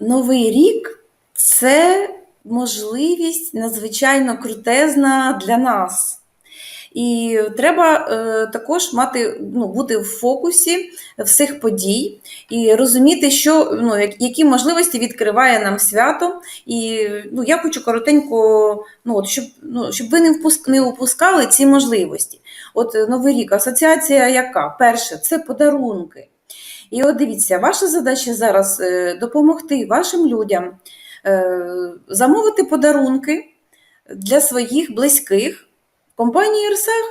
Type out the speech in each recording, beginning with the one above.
Новий рік це можливість надзвичайно крутезна для нас. І треба е, також мати, ну, бути в фокусі всіх подій і розуміти, що, ну, як- які можливості відкриває нам свято. І ну, я хочу коротенько, ну, от, щоб, ну, щоб ви не, впуск, не упускали ці можливості. От е, Новий рік, асоціація яка? Перше, це подарунки. І от дивіться, ваша задача зараз е, допомогти вашим людям е, замовити подарунки для своїх близьких компанії Ірсах,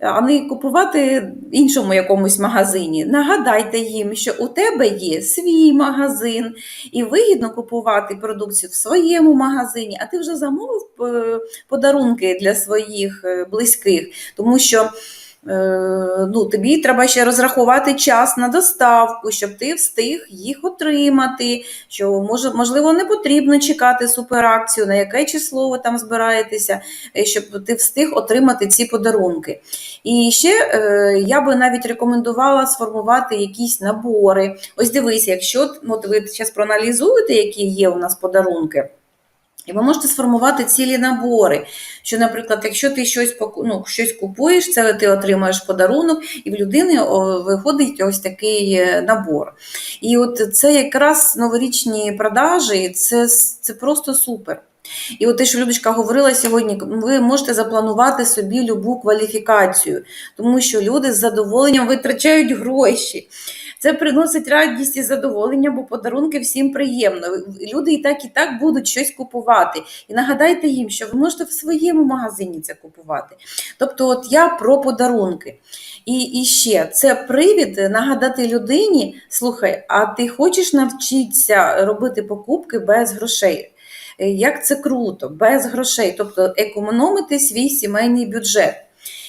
а не купувати в іншому якомусь магазині. Нагадайте їм, що у тебе є свій магазин, і вигідно купувати продукцію в своєму магазині, а ти вже замовив е, подарунки для своїх близьких, тому що. Е, ну, тобі треба ще розрахувати час на доставку, щоб ти встиг їх отримати. Що може, можливо, не потрібно чекати суперакцію, на яке число ви там збираєтеся, е, щоб ти встиг отримати ці подарунки. І ще е, я би навіть рекомендувала сформувати якісь набори. Ось дивися, якщо ну, от ви зараз проаналізуєте, які є у нас подарунки. І ви можете сформувати цілі набори. Що, наприклад, якщо ти щось ну, щось купуєш, це ти отримаєш подарунок, і в людини виходить ось такий е, набор. І от це якраз новорічні продажі, це, це просто супер. І от те, що Людочка говорила сьогодні, ви можете запланувати собі любу кваліфікацію, тому що люди з задоволенням витрачають гроші. Це приносить радість і задоволення, бо подарунки всім приємно. Люди і так і так будуть щось купувати. І нагадайте їм, що ви можете в своєму магазині це купувати. Тобто, от я про подарунки. І, і ще це привід нагадати людині: слухай, а ти хочеш навчитися робити покупки без грошей? Е, Як це круто, без грошей, тобто економити свій сімейний бюджет.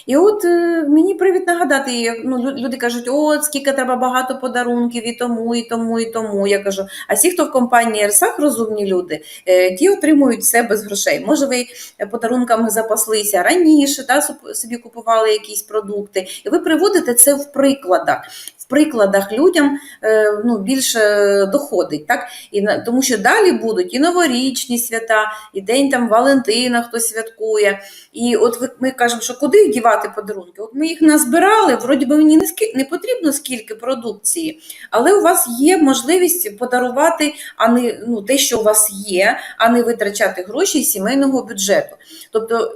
І от е, мені привід нагадати, ну, люди кажуть, от скільки треба багато подарунків і тому, і тому, і тому. Я кажу, а всі, хто в компанії Ерсах, розумні люди, е, ті отримують все без грошей. Може, ви подарунками запаслися раніше, суп- собі купували якісь продукти, і ви приводите це в прикладах. В прикладах людям е, ну, більше доходить, так? І тому що далі будуть і новорічні свята, і День там Валентина, хто святкує. І от ми кажемо, що куди дівати подарунки? От ми їх назбирали, вроді би мені не, потрібно скільки продукції, але у вас є можливість подарувати а не ну, те, що у вас є, а не витрачати гроші із сімейного бюджету. Тобто,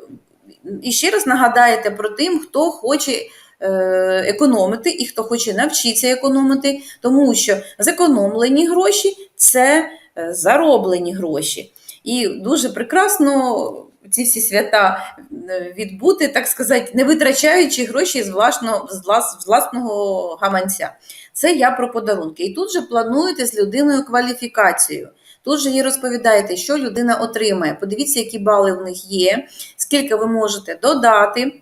і ще раз нагадаєте про тим, хто хоче. Е, Економити і хто хоче навчитися економити, тому що зекономлені гроші це е, зароблені гроші. І дуже прекрасно ці всі свята е, відбути, так сказати, не витрачаючи гроші з власного, гаманця. Це я про подарунки. І тут же плануєте з людиною кваліфікацію. Тут же їй розповідаєте, що людина отримає. Подивіться, які бали в них є, скільки ви можете додати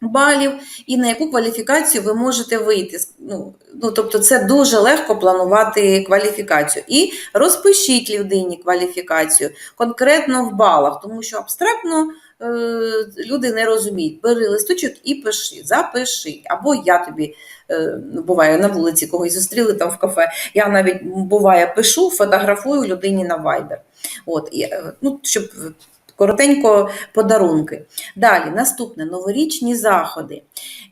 балів і на яку кваліфікацію ви можете вийти. Ну, ну, тобто це дуже легко планувати кваліфікацію. І розпишіть людині кваліфікацію конкретно в балах, тому що абстрактно е, люди не розуміють. Бери листочок і пиши, запиши. Або я тобі е, ну, буває на вулиці когось зустріли там в кафе. Я навіть буває пишу, фотографую людині на Viber. От, е, ну, щоб коротенько подарунки. Далі, наступне новорічні заходи.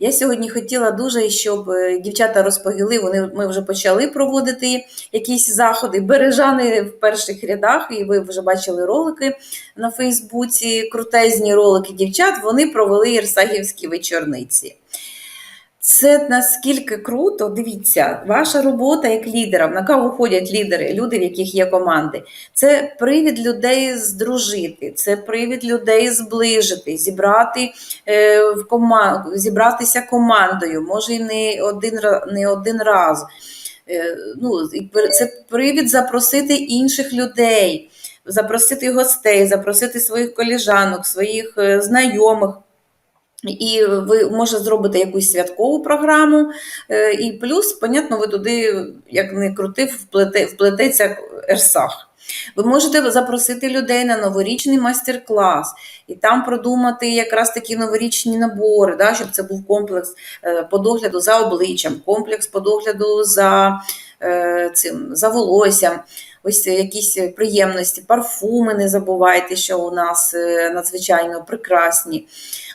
Я сьогодні хотіла дуже, щоб е, дівчата розповіли, вони, ми вже почали проводити якісь заходи. Бережани в перших рядах, і ви вже бачили ролики на Фейсбуці, крутезні ролики дівчат, вони провели ірсагівські вечорниці. Це наскільки круто, дивіться, ваша робота як лідера, на кого ходять лідери, люди, в яких є команди. Це привід людей здружити, це привід людей зближити, зібрати е, в команду, зібратися командою, може і не один, не один раз. Е, ну, це привід запросити інших людей, запросити гостей, запросити своїх коліжанок, своїх е, знайомих. І ви може зробити якусь святкову програму, е, і плюс, понятно, ви туди, як не крути, вплете, вплететься Ерсах. Ви можете запросити людей на новорічний майстер-клас і там продумати якраз такі новорічні набори, да, щоб це був комплекс е, по догляду за обличчям, комплекс по догляду за, цим, за волоссям. ось якісь приємності, парфуми. Не забувайте, що у нас е, надзвичайно прекрасні.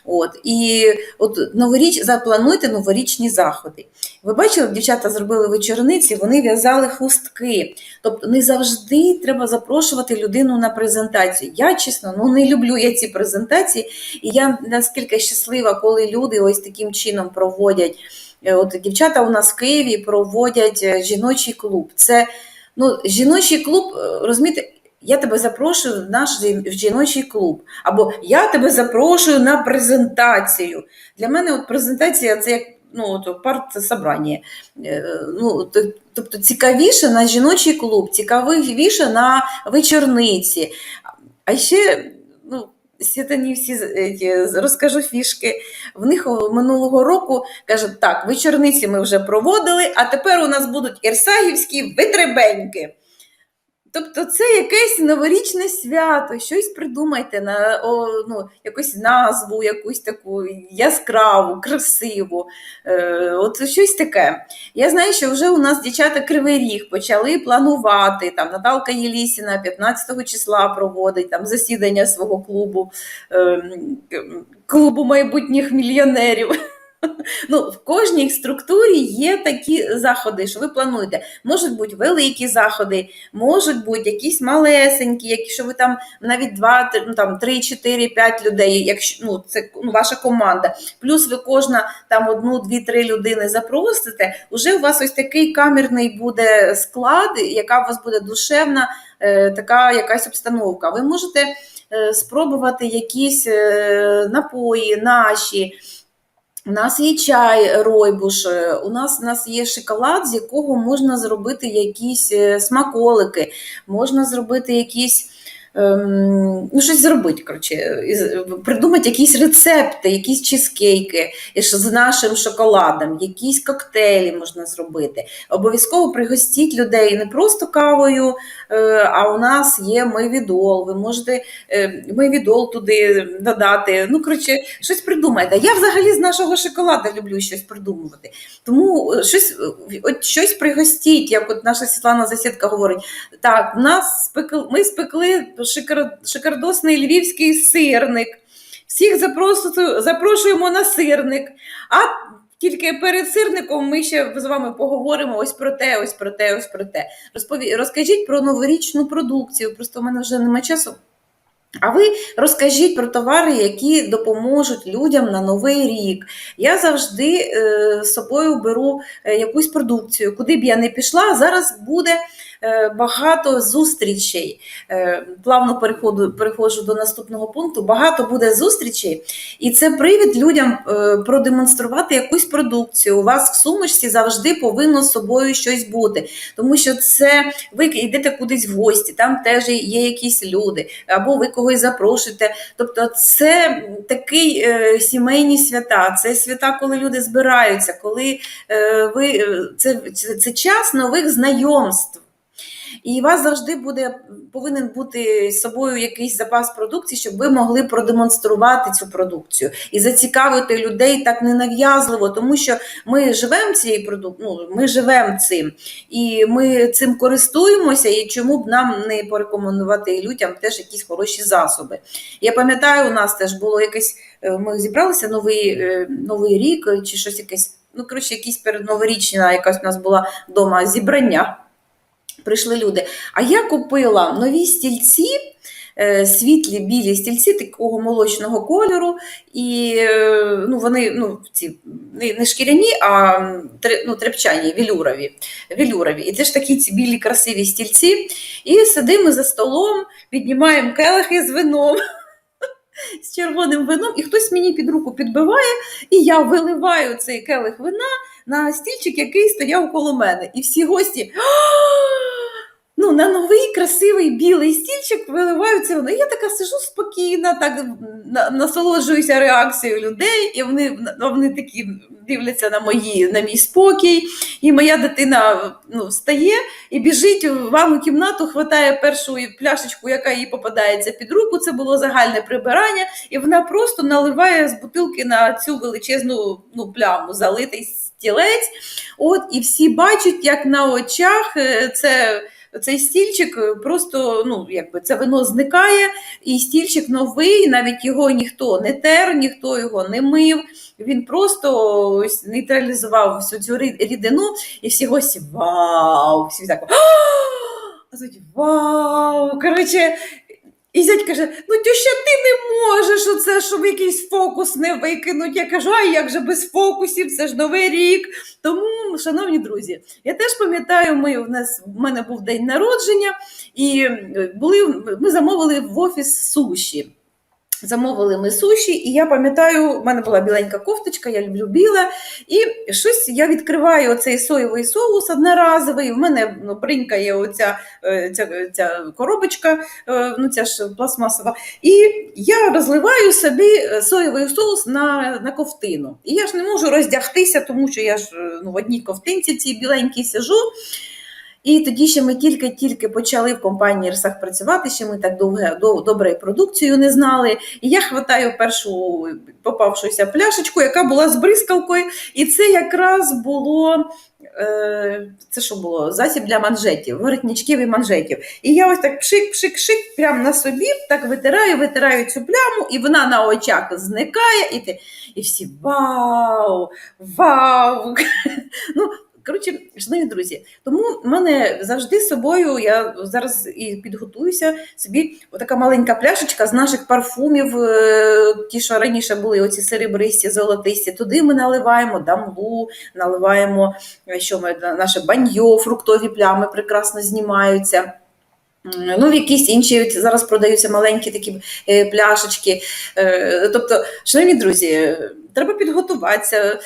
От і от новоріч заплануйте новорічні заходи. Ви бачили, дівчата зробили вечорниці, вони в'язали хустки. Тобто не завжди треба запрошувати людину на презентацію. Я чесно, ну не люблю я ці презентації, і я наскільки щаслива, коли люди ось таким чином проводять. Е, От дівчата у нас в Києві проводять е, жіночий клуб. Це ну, жіночий клуб, е, розумієте, я тебе запрошую в наш жіночий клуб. Або я тебе запрошую на презентацію. Для мене от презентація це як ну, от партсобрання. Е, Ну, тобто цікавіше на жіночий клуб, цікавіше на вечорниці. А ще ну, Святані всі ті, розкажу фішки. В них минулого року кажуть, так, вечорниці ми вже проводили, а тепер у нас будуть ірсагівські витребеньки. Тобто це якесь новорічне свято, щось придумайте на о, ну, якусь назву, якусь таку яскраву, красиву. Е, от щось таке. Я знаю, що вже у нас дівчата Кривий Ріг почали планувати. Там Наталка Єлісіна 15 числа проводить там засідання свого клубу, е, клубу майбутніх мільйонерів. Ну, в кожній структурі є такі заходи, що ви плануєте. Можуть бути великі заходи, можуть бути якісь малесенькі, якщо ви там навіть 2, ну, там 3, 4, 5 людей, якщо ну, це ну, ваша команда. Плюс ви кожна там одну, дві, три людини запросите, уже у вас ось такий камерний буде склад, яка у вас буде душевна, е, така якась обстановка. Ви можете е, спробувати якісь е, напої наші. У нас є чай ройбуш, е, у нас, у нас є шоколад, з якого можна зробити якісь е, смаколики, можна зробити якісь. Ем, Ну, щось зробити, коротше, придумати якісь рецепти, якісь чизкейки з нашим шоколадом, якісь коктейлі можна зробити. Обов'язково пригостіть людей не просто кавою, е, а у нас є мивідол. Ви можете е, мивідол туди додати. Ну, коротше, щось придумайте. Я взагалі з нашого шоколада люблю щось придумувати. Тому е, щось, е, от щось пригостіть, як от наша Світлана Засідка говорить. Так, нас спекли, ми спекли шикар, шикардосний львівський сирник. Всіх запрошуємо на сирник. А тільки перед сирником ми ще з вами поговоримо ось про те, ось про те, ось про те. Розпові... Розкажіть про новорічну продукцію. Просто в мене вже немає часу. А ви розкажіть про товари, які допоможуть людям на новий рік. Я завжди е, з собою беру е, якусь продукцію, куди б я не пішла. Зараз буде багато зустрічей. Е, плавно переходу, переходжу до наступного пункту. Багато буде зустрічей, і це привід людям е, продемонструвати якусь продукцію. У вас в сумочці завжди повинно з собою щось бути, тому що це ви йдете кудись в гості, там теж є якісь люди, або ви когось запрошуєте. Тобто, це такий е, сімейні свята, це свята, коли люди збираються, коли е, ви е, це, це, це час нових знайомств. І у вас завжди буде повинен бути з собою якийсь запас продукції, щоб ви могли продемонструвати цю продукцію і зацікавити людей так ненав'язливо, тому що ми живемо цією продукцією, ну, ми живемо цим, і ми цим користуємося. І чому б нам не порекомендувати людям теж якісь хороші засоби? Я пам'ятаю, у нас теж було якесь. е, Ми зібралися новий, е, новий рік чи щось якесь. Ну, коротше, якісь передноворічна якась у нас була вдома зібрання прийшли люди. А я купила нові стільці, е, світлі білі стільці такого молочного кольору, і е, ну, вони ну, ці, не, шкіряні, а ну, тряпчані, вілюрові. вілюрові. І теж такі ці білі красиві стільці. І сидимо за столом, піднімаємо келихи з вином. З червоним вином, і хтось мені під руку підбиває, і я виливаю цей келих вина на стільчик, який стояв коло мене. І всі гості ну, на новий красивий білий стільчик виливаю це воно. І я така сижу спокійна, так насолоджуюся реакцією людей, і вони, вони такі дивляться на мої, на мій спокій. І моя дитина ну, встає і біжить в ванну кімнату, хватає першу пляшечку, яка їй попадається під руку. Це було загальне прибирання, і вона просто наливає з бутилки на цю величезну ну, пляму, залитий стілець. От, і всі бачать, як на очах е, це цей стільчик е, просто, ну, якби це вино зникає, і стільчик новий, навіть його ніхто не тер, ніхто його не мив. Він просто нейтралізував всю цю рідину, і всі гості вау! Всі так а вау! Коротше, і зять каже: ну тюща, ти не можеш оце, щоб якийсь фокус не викинуть. Я кажу, а як же без фокусів? Це ж новий рік. Тому, шановні друзі, я теж пам'ятаю, ми у нас в мене був день народження, і були ми замовили в офіс суші. Замовили ми суші, і я пам'ятаю, в мене була біленька кофточка, я люблю біле. І щось я відкриваю оцей соєвий соус одноразовий. В мене ну, бринькає оця е, ця, ця коробочка, е, ну ця ж пластмасова. І я розливаю собі е, соєвий соус на, на ковтину. І я ж не можу роздягтися, тому що я ж ну, в одній ковтинці цій біленькій сижу. І тоді ще ми тільки-тільки почали в компанії Рсах працювати, ще ми так довго до- добре продукцію не знали. І я хватаю першу попавшуся пляшечку, яка була з бризкалкою, і це якраз було. е, Це що було? Засіб для манжетів, воротничків і манжетів. І я ось так пшик-пшик-пшик, прямо на собі так витираю, витираю цю пляму, і вона на очах зникає, і ти. І всі вау! Вау! Ну, коротше, шановні друзі, тому в мене завжди з собою, я зараз і підготуюся собі отака маленька пляшечка з наших парфумів, е, ті, що раніше були оці серебристі, золотисті. Туди ми наливаємо дамлу, наливаємо е, що ми, наше баньо, фруктові плями прекрасно знімаються. Ну, в якісь інші зараз продаються маленькі такі е, пляшечки. Е, Тобто, шановні друзі, е, треба підготуватися.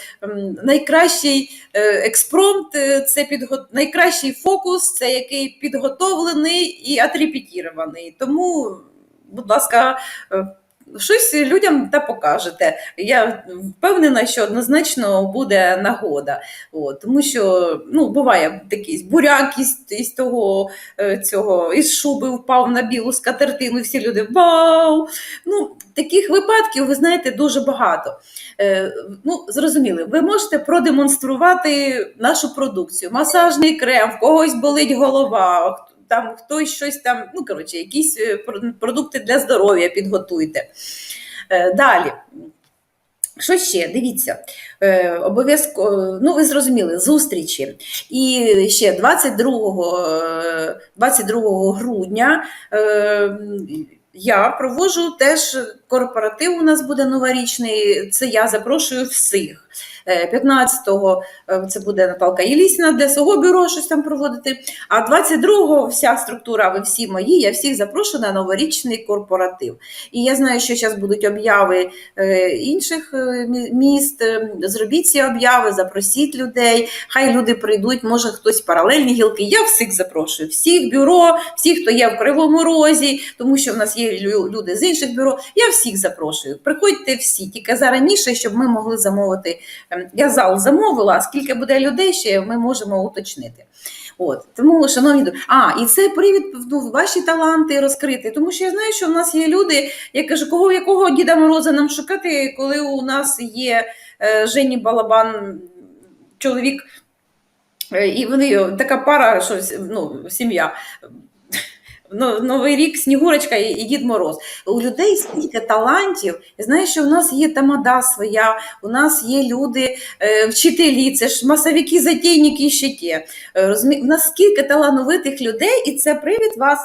Найкращий експромт це підго... найкращий фокус, це який підготовлений і атрепетірований. Тому, будь ласка, щось людям та покажете. Я впевнена, що однозначно буде нагода. От, тому що ну, буває такий буряк із, із того е, цього із шуби впав на білу скатертину, і всі люди вау! Ну, таких випадків, ви знаєте, дуже багато. Е, ну, зрозуміли, ви можете продемонструвати нашу продукцію, масажний крем, в когось болить голова, там хтось щось там, ну коротше, якісь е, продукти для здоров'я підготуйте. Е, далі. Що ще? Дивіться, е, обов'язково, ну ви зрозуміли, зустрічі. І ще 22, е, 22 грудня е, я проводжу теж корпоратив. У нас буде новорічний. Це я запрошую всіх. Е, 15-го е, це буде Наталка Єлісіна для свого бюро щось там проводити. А 22-го вся структура, ви всі мої, я всіх запрошую на новорічний корпоратив. І я знаю, що зараз будуть обяви е, інших е, міст. Е, Зробіть ці обяви, запросіть людей, хай люди прийдуть, може хтось паралельні гілки. Я всіх запрошую, всіх бюро, всіх, хто є в Кривому Розі, тому що в нас є лю- люди з інших бюро. Я всіх запрошую. Приходьте всі, тільки зараніше, щоб ми могли замовити. Я зал замовила, а скільки буде людей, ще ми можемо уточнити. От тому, шановні а і це привід ну, ваші таланти розкрити. Тому що я знаю, що в нас є люди, я кажу, кого якого Діда Мороза нам шукати, коли у нас є е, Жені Балабан, чоловік, е, і вони така пара, що ну, сім'я. Новий рік, Снігурочка і, Дід Мороз. У людей стільки талантів. Знаю, що у нас є тамада своя, у нас є люди, е, вчителі, це ж масовики, затейники і ще ті. Е, У нас скільки талановитих людей, і це привід вас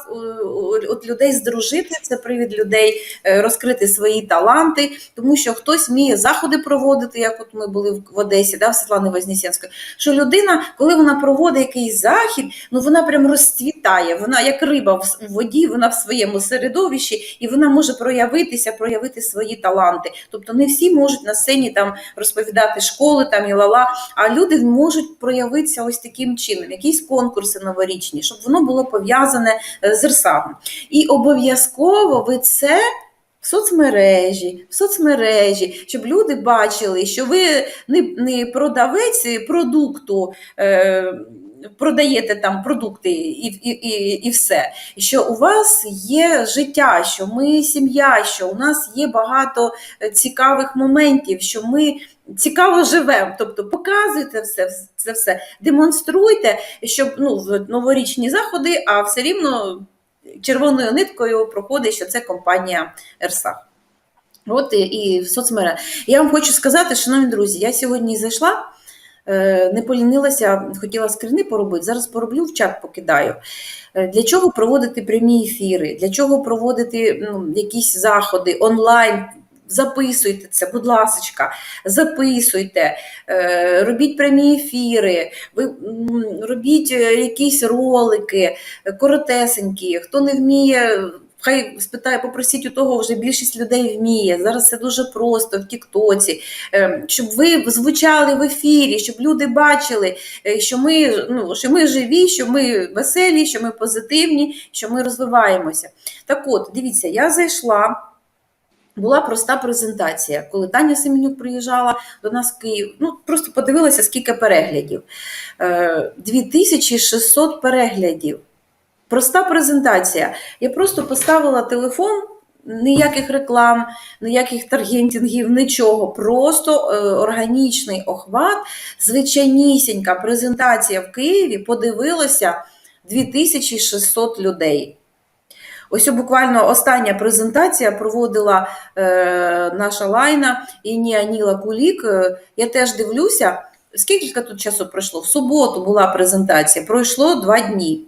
от людей здружити, це привід людей е, розкрити свої таланти, тому що хтось вміє заходи проводити, як от ми були в- в Одесі, да, в Світлани Вознесенської, що людина, коли вона проводить якийсь захід, ну вона прям розцвітає, вона як риба в в воді, вона в своєму середовищі, і вона може проявитися, проявити свої таланти. Тобто не всі можуть на сцені там розповідати школи там і лала, а люди можуть проявитися ось таким чином, якісь конкурси новорічні, щоб воно було пов'язане е, з РСАГом. І обов'язково ви це. В соцмережі, в соцмережі, щоб люди бачили, що ви не, не продавець продукту, е, продаєте там продукти і, і, і, і все. Що у вас є життя, що ми сім'я, що у нас є багато е, цікавих моментів, що ми цікаво живемо. Тобто показуйте все, це все, демонструйте, щоб ну, новорічні заходи, а все рівно червоною ниткою проходить, що це компанія Ерса. От і, і в соцмережах. Я вам хочу сказати, шановні друзі, я сьогодні зайшла, не полінилася, хотіла скрини поробити, зараз пороблю, в чат покидаю. Е, Для чого проводити прямі ефіри? Для чого проводити ну, якісь заходи онлайн? Записуйте це, будь ласка, записуйте, е, робіть прямі ефіри, робіть е, якісь ролики е, коротесенькі. Хто не вміє, хай спитає, попросіть у того, вже більшість людей вміє. Зараз це дуже просто в Тіктоці, Е, щоб ви звучали в ефірі, щоб люди бачили, е, що ми, ну, що ми живі, що ми веселі, що ми позитивні, що ми розвиваємося. Так от, дивіться, я зайшла. Була проста презентація, коли Таня Семенюк приїжджала до нас в Київ. Ну, просто подивилася, скільки переглядів. Е, 2600 переглядів. Проста презентація. Я просто поставила телефон, ніяких реклам, ніяких таргетингів, нічого. Просто е, органічний охват, звичайнісінька презентація в Києві подивилося 2600 людей. Ось буквально остання презентація проводила е, наша лайна і ні Аніла Кулік. Е, Я теж дивлюся, скільки тут часу пройшло? В суботу була презентація, пройшло два дні.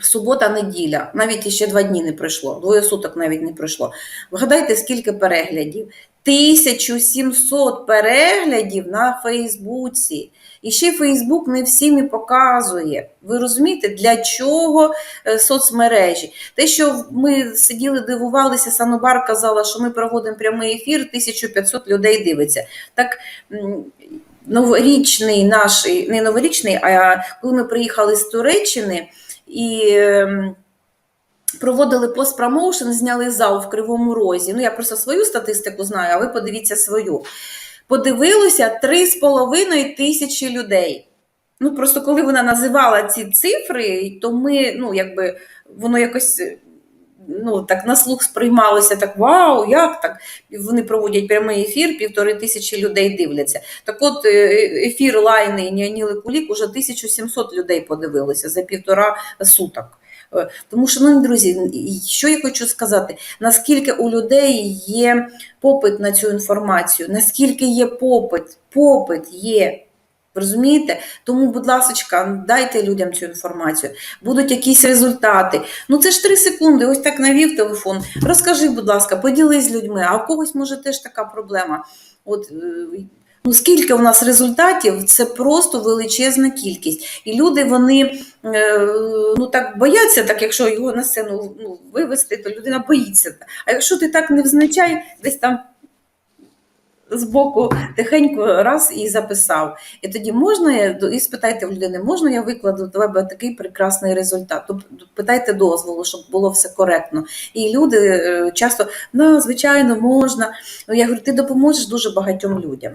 Субота, неділя, навіть іще два дні не пройшло, двоє суток навіть не пройшло. Вгадайте, скільки переглядів? 1700 переглядів на Фейсбуці. І ще Фейсбук не всім і показує. Ви розумієте, для чого е, соцмережі? Те, що ми сиділи, дивувалися, Санобар казала, що ми проводимо прямий ефір, 1500 людей дивиться. Так новорічний наш, не новорічний, а коли ми приїхали з Туреччини і. ем, Проводили постпромоушен, зняли зал в Кривому Розі. Ну, я просто свою статистику знаю, а ви подивіться свою. Подивилося 3,5 тисячі людей. Ну, просто коли вона називала ці цифри, то ми, ну, якби, воно якось ну, так на слух сприймалося так: вау, як так? Вони проводять прямий ефір, півтори тисячі людей дивляться. Так от е, ефір Лайни Ніаніли Кулік уже 1700 людей подивилося за півтора суток. Е, Тому, шановні друзі, що я хочу сказати, наскільки у людей є попит на цю інформацію, наскільки є попит, попит є. Розумієте? Тому, будь ласка, дайте людям цю інформацію. Будуть якісь результати. Ну це ж три секунди. Ось так навів телефон. Розкажи, будь ласка, поділись з людьми, а в когось може теж така проблема. От е, ну скільки у нас результатів, це просто величезна кількість. І люди вони е, ну так бояться, так якщо його на сцену ну, вивести, то людина боїться. А якщо ти так невзначай, десь там збоку тихенько раз і записав. І тоді можна, і спитайте в людини, можна я викладу до тебе такий прекрасний результат? Тобто питайте дозволу, щоб було все коректно. І люди е, часто, ну, звичайно, можна. Ну, Я говорю, ти допоможеш дуже багатьом людям.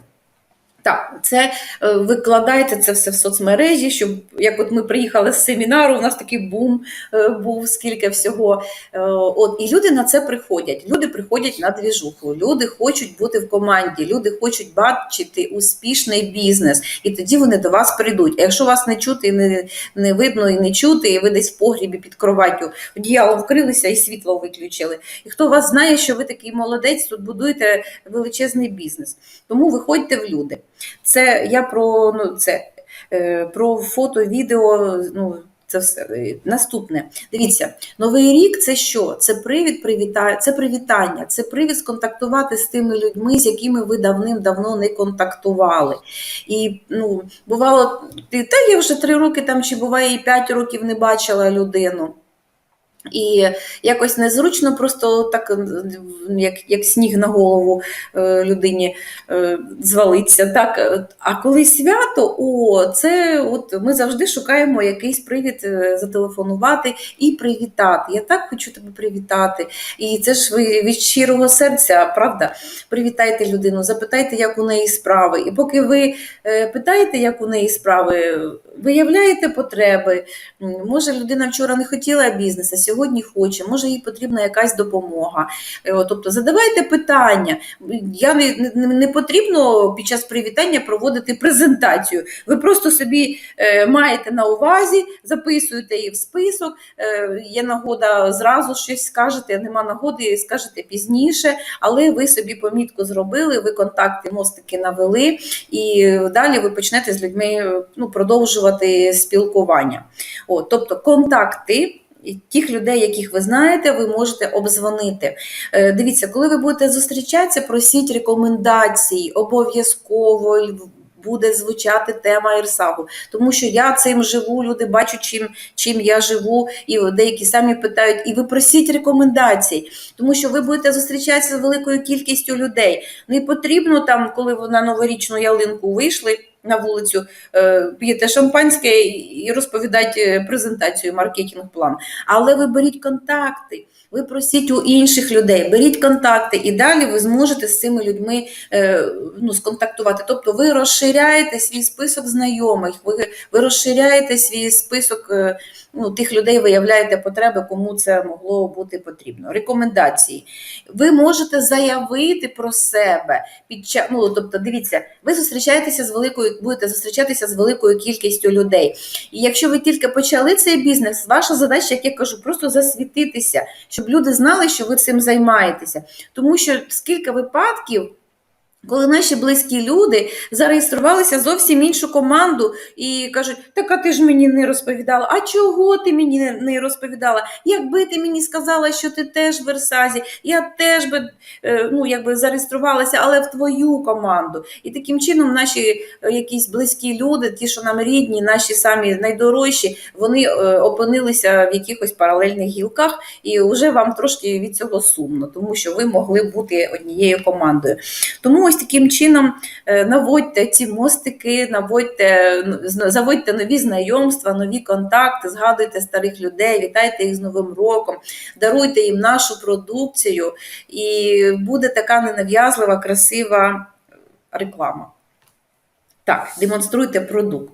Так, це е, викладайте це все в соцмережі, щоб як от ми приїхали з семінару, у нас такий бум е, був, скільки всього. Е, От і люди на це приходять. Люди приходять на двіжуху, люди хочуть бути в команді, люди хочуть бачити успішний бізнес, і тоді вони до вас прийдуть. А якщо вас не чути, не, не видно і не чути, і ви десь в погрібі під кроваттю одіяло вкрилися і світло виключили. І хто вас знає, що ви такий молодець, тут будуєте величезний бізнес. Тому виходьте в люди. Це я про ну, це, е, про фото, відео. Ну, це все. Е, Наступне. Дивіться, новий рік це що? Це привід, привіта... це привітання, це привід сконтактувати з тими людьми, з якими ви давним-давно не контактували. І ну, бувало, та я вже три роки там, чи буває і п'ять років не бачила людину. І якось незручно, просто так, як, як сніг на голову е, людині е, звалиться. Так. А коли свято, о, це от ми завжди шукаємо якийсь привід е, зателефонувати і привітати. Я так хочу тебе привітати. І це ж ви від щирого серця, правда? Привітайте людину, запитайте, як у неї справи. І поки ви питаєте, як у неї справи, виявляєте потреби. Може, людина вчора не хотіла бізнес, а сьогодні хоче, може їй потрібна якась допомога. Е, Тобто задавайте питання. Я не, не, не потрібно під час привітання проводити презентацію. Ви просто собі е, маєте на увазі, записуєте її в список. Е, є нагода зразу щось скажете, нема нагоди, скажете пізніше, але ви собі помітку зробили, ви контакти, мостики навели, і далі ви почнете з людьми е, ну, продовжувати спілкування. От, тобто контакти. Тих людей, яких ви знаєте, ви можете обдзвонити. Е, Дивіться, коли ви будете зустрічатися, просіть рекомендацій, обов'язково буде звучати тема Ірсагу. Тому що я цим живу, люди бачать, чим, чим я живу, і деякі самі питають, і ви просіть рекомендацій, тому що ви будете зустрічатися з великою кількістю людей. Не потрібно там, коли ви на новорічну ялинку вийшли. На вулицю е, п'єте шампанське і розповідаєте презентацію, маркетинг-план. Але ви беріть контакти, ви просіть у інших людей, беріть контакти, і далі ви зможете з цими людьми е, ну, сконтактувати. Тобто ви розширяєте свій список знайомих, ви, ви розширяєте свій список е, ну, тих людей, виявляєте потреби, кому це могло бути потрібно. Рекомендації. Ви можете заявити про себе під час. Ну, тобто, дивіться, ви зустрічаєтеся з великою, будете зустрічатися з великою кількістю людей. І якщо ви тільки почали цей бізнес, ваша задача, як я кажу, просто засвітитися, щоб люди знали, що ви цим займаєтеся. Тому що скільки випадків. Коли наші близькі люди зареєструвалися зовсім іншу команду і кажуть, так а ти ж мені не розповідала. А чого ти мені не- розповідала? Якби ти мені сказала, що ти теж в Версазі, я теж би е, ну, якби зареєструвалася, але в твою команду. І таким чином наші е, якісь близькі люди, ті, що нам рідні, наші самі найдорожчі, вони е, опинилися в якихось паралельних гілках, і вже вам трошки від цього сумно, тому що ви могли бути однією командою. Тому ось таким чином е, наводьте ці мостики, наводьте, заводьте нові знайомства, нові контакти, згадуйте старих людей, вітайте їх з Новим роком, даруйте їм нашу продукцію, і буде така ненав'язлива, красива реклама. Так, демонструйте продукт.